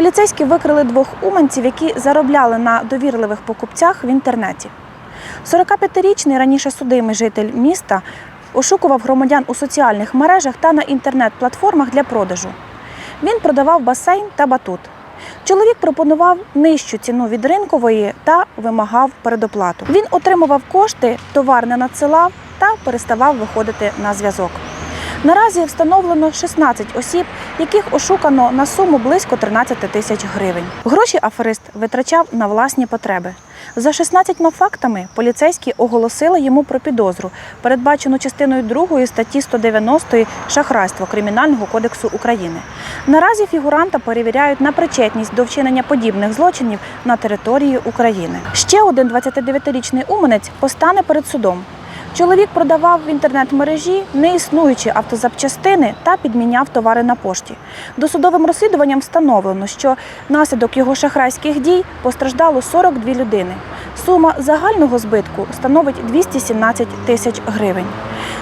Поліцейські викрили двох уманців, які заробляли на довірливих покупцях в інтернеті. 45-річний раніше судимий житель міста ошукував громадян у соціальних мережах та на інтернет-платформах для продажу. Він продавав басейн та батут. Чоловік пропонував нижчу ціну від ринкової та вимагав передоплату. Він отримував кошти, товар не надсилав та переставав виходити на зв'язок. Наразі встановлено 16 осіб, яких ошукано на суму близько 13 тисяч гривень. Гроші аферист витрачав на власні потреби. За 16 фактами поліцейські оголосили йому про підозру, передбачену частиною 2 статті 190 шахрайство Кримінального кодексу України. Наразі фігуранта перевіряють на причетність до вчинення подібних злочинів на території України. Ще один 29-річний уманець постане перед судом. Чоловік продавав в інтернет-мережі неіснуючі автозапчастини та підміняв товари на пошті. Досудовим розслідуванням встановлено, що внаслідок його шахрайських дій постраждало 42 людини. Сума загального збитку становить 217 тисяч гривень.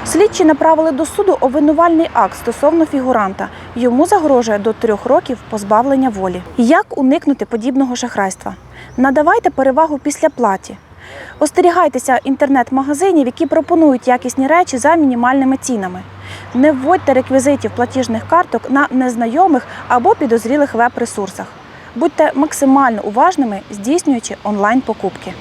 Слідчі направили до суду обвинувальний акт стосовно фігуранта. Йому загрожує до трьох років позбавлення волі. Як уникнути подібного шахрайства? Надавайте перевагу після платі. Остерігайтеся інтернет-магазинів, які пропонують якісні речі за мінімальними цінами. Не вводьте реквізитів платіжних карток на незнайомих або підозрілих веб-ресурсах. Будьте максимально уважними, здійснюючи онлайн-покупки.